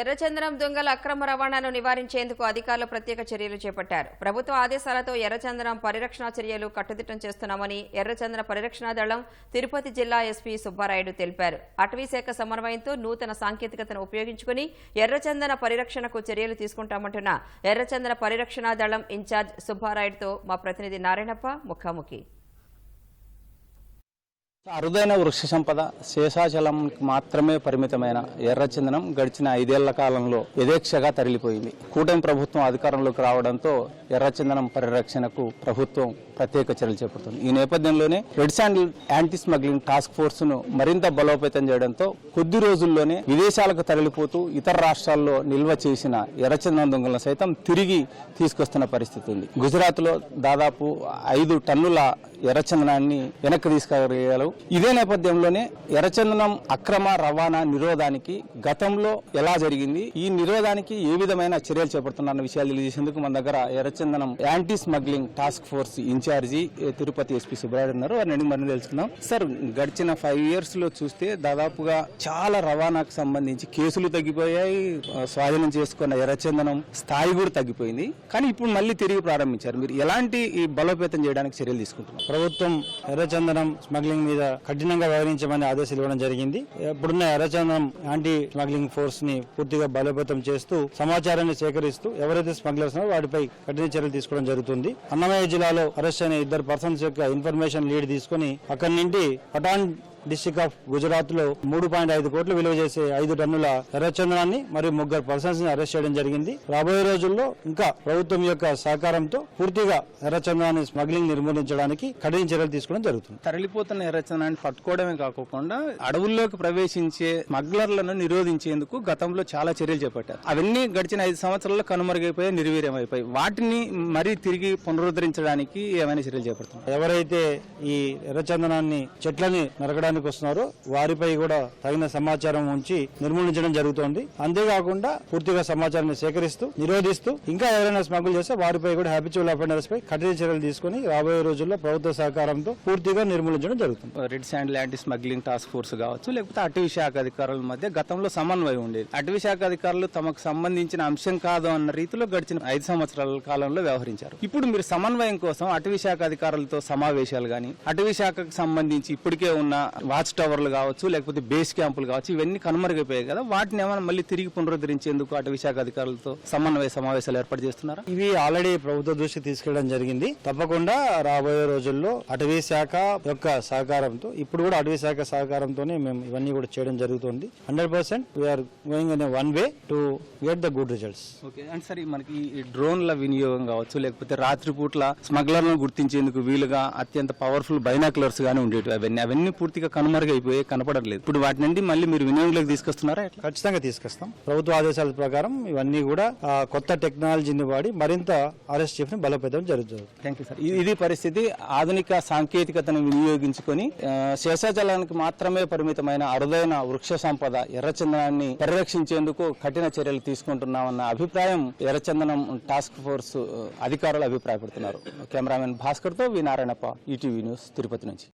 ఎర్రచందనం దొంగల అక్రమ రవాణాను నివారించేందుకు అధికారులు ప్రత్యేక చర్యలు చేపట్టారు. ప్రభుత్వ ఆదేశాలతో ఎర్రచందనం పరిరక్షణ చర్యలు కట్టుదిట్టం చేస్తున్నామని ఎర్రచందన పరిరక్షణ దళం తిరుపతి జిల్లా ఎస్పీ సుబ్బారాయుడు తెలిపారు. అటవీశాఖ సమన్వయంతో నూతన సాంకేతికతను ఉపయోగించుకుని ఎర్రచందన పరిరక్షణకు చర్యలు తీసుకుంటామంటున్న ఎర్రచందన పరిరక్షణ దళం ఇన్ఛార్జ్ సుబ్బారాయుడుతో మా ప్రతినిధి నారాయణప్ప ముఖాముఖి. అరుదైన వృక్ష సంపద శేషాచలంకి మాత్రమే పరిమితమైన ఎర్రచందనం గడిచిన ఐదేళ్ళ కాలంలో యథేక్షగా తరలిపోయింది. కూటమి ప్రభుత్వం అధికారంలోకి రావడంతో ఎర్రచందనం పరిరక్షణకు ప్రభుత్వం ప్రత్యేక చర్యలు చేపడుతుంది. ఈ నేపథ్యంలోనే red sandal anti smuggling task ఫోర్స్ను మరింత బలోపేతం చేయడంతో కొద్ది రోజుల్లోనే విదేశాలకు తరలిపోతూ ఇతర రాష్ట్రాల్లో నిల్వ చేసిన ఎర్రచందనం దొంగలను సైతం తిరిగి తీసుకొస్తున్న పరిస్థితి ఉంది. గుజరాత్లో దాదాపు ఐదు టన్నుల ఎర్రచందనాన్ని వెనక్కి తీసుకెళ్ళగలిగారు ఇదే నేపథ్యంలోనే ఎర్రచందనం అక్రమ రవాణా నిరోధానికి గతంలో ఎలా జరిగింది? ఈ నిరోధానికి ఏ విధమైన చర్యలు చేపడుతున్న విషయాలు తెలియజేసేందుకు మన దగ్గర ఎర్రచందనం anti smuggling task force incharge Tirupati SP Subrayudu ఉన్నారు. వారిని అడిగి మరిన్ని తెలుసుకుందాం. సార్ గడిచిన ఫైవ్ ఇయర్స్లో చూస్తే దాదాపుగా చాలా రవాణాకు సంబంధించి కేసులు తగ్గిపోయాయి. స్వాధీనం చేసుకున్న ఎర్రచందనం స్థాయి కూడా తగ్గిపోయింది. కానీ ఇప్పుడు మళ్ళీ తిరిగి ప్రారంభించారు. మీరు ఎలాంటి ఈ బలోపేతం చేయడానికి చర్యలు తీసుకుంటున్నారు? ప్రభుత్వం ఎర్రచందనం స్మగ్లింగ్ మీద కఠినంగా వ్యవహరించమని ఆదేశాలు ఇవ్వడం జరిగింది. ఇప్పుడున్న ఎర్రచందనం యాంటీ స్మగ్లింగ్ ఫోర్స్ని పూర్తిగా బలోపేతం చేస్తూ సమాచారాన్ని సేకరిస్తూ ఎవరైతే స్మగ్లర్స్ వాటిపై కఠిన చర్యలు తీసుకోవడం జరుగుతుంది. అన్నమయ్య జిల్లాలో అరెస్ట్ అయిన ఇద్దరు పర్సన్స్ యొక్క ఇన్ఫర్మేషన్ లీడ్ తీసుకుని అక్కడి నుండి పటాన్ డిస్టిక్ ఆఫ్ గుజరాత్లో మూడు పాయింట్ ఐదు కోట్లు విలువ చేసే ఐదు టన్నుల ఎర్రచందనాన్ని మరియు ముగ్గురు పర్సన్స్ని అరెస్ట్ చేయడం జరిగింది. రాబోయే రోజుల్లో ఇంకా ప్రభుత్వం యొక్క సహకారంతో పూర్తిగా ఎర్రచందనాన్ని స్మగ్లింగ్ నిర్మూలించడానికి కఠిన చర్యలు తీసుకోవడం జరుగుతుంది. తరలిపోతున్న ఎర్రచందనాన్ని పట్టుకోవడమే కాకుండా అడవుల్లోకి ప్రవేశించే స్మగ్లర్లను నిరోధించేందుకు గతంలో చాలా చర్యలు చేపట్టారు. అవన్నీ గడిచిన ఐదు సంవత్సరాల్లో కనుమరుగైపోయి నిర్వీర్యమైపోయి వాటిని మరీ తిరిగి పునరుద్ధరించడానికి ఏమైనా చర్యలు చేపడుతున్నారు ఎవరైతే ఈ ఎర్రచందనాన్ని చెట్లని నరకడానికి వస్తున్నారో. వారిపై కూడా తగిన సమాచారం ఉంచి నిర్మూలించడం జరుగుతోంది. అంతేకాకుండా పూర్తిగా సమాచారాన్ని సేకరిస్తూ నిరోధిస్తూ ఇంకా ఎవరైనా స్మగుల్ చేస్తే వారిపై కూడా హ్యాబిచువల్ అఫెండర్స్ పై కఠిన చర్యలు తీసుకుని రాబోయే రోజుల్లో ప్రభుత్వ సహకారంతో పూర్తిగా నిర్మూలించడం జరుగుతుంది. రెడ్ శాండ్ లాంటి స్మగ్లింగ్ టాస్క్ ఫోర్స్ కావచ్చు లేకపోతే అటవీ శాఖ అధికారుల మధ్య గతంలో సమన్వయం ఉండేది. అటవీ శాఖ అధికారులు తమకు సంబంధించిన అంశం కాదు అన్న రీతిలో గడిచిన ఐదు సంవత్సరాల కాలంలో వ్యవహరించారు. ఇప్పుడు మీరు సమన్వయం కోసం అటవీ శాఖ అధికారులతో సమావేశాలు గాని అటవీ శాఖకు సంబంధించి ఇప్పటికే ఉన్న వాచ్ టవర్లు కావచ్చు లేకపోతే బేస్ క్యాంపులు కావచ్చు ఇవన్నీ కనుమరుగైపోయాయి కదా. వాటిని ఏమైనా మళ్ళీ తిరిగి పునరుద్ధరించేందుకు అటవీ శాఖ అధికారులతో సమన్వయ సమావేశాలు ఏర్పాటు చేస్తున్నారా? ఇవి ఆల్రెడీ ప్రభుత్వ దృష్టికి తీసుకెళ్ళడం జరిగింది. తప్పకుండా రాబోయే రోజుల్లో అటవీ శాఖ యొక్క సహకారంతో ఇప్పుడు కూడా అటవీ శాఖ సహకారంతోనే మేము ఇవన్నీ కూడా చేయడం జరుగుతుంది. Hundred percent we are going in one way to get the good results okay and సరే మనకి ఈ డ్రోన్ల వినియోగం కావచ్చు లేకపోతే రాత్రిపూట్ల స్మగ్లర్లను గుర్తించేందుకు వీలుగా అత్యంత పవర్ఫుల్ బైనాక్లర్స్ గానీ ఉండేవి అవన్నీ అవన్నీ పూర్తిగా కనుమరుగైపోయి కనపడలేదు ఇప్పుడు వాటి నుండి మళ్ళీ మీరు వినియోగంలోకి తీసుకొస్తున్నారా ఖచ్చితంగా తీసుకొస్తాం. ప్రభుత్వ ఆదేశాల ప్రకారం ఇవన్నీ కూడా కొత్త టెక్నాలజీని వాడి మరింత అరెస్ట్ని బలోపేతం జరుగుతుంది. థ్యాంక్ యూ సార్ ఇది- పరిస్థితి ఆధునిక సాంకేతికతను వినియోగించుకొని శేషాచలానికి మాత్రమే పరిమితమైన అరుదైన వృక్ష సంపద ఎర్రచందనాన్ని పరిరక్షించేందుకు కఠిన చర్యలు తీసుకుంటున్నామన్న అభిప్రాయం ఎర్రచందనం టాస్క్ ఫోర్స్ అధికారులు అభిప్రాయపడుతున్నారు. Cameraman భాస్కర్తో V Narayanappa ETV news Tirupati నుంచి.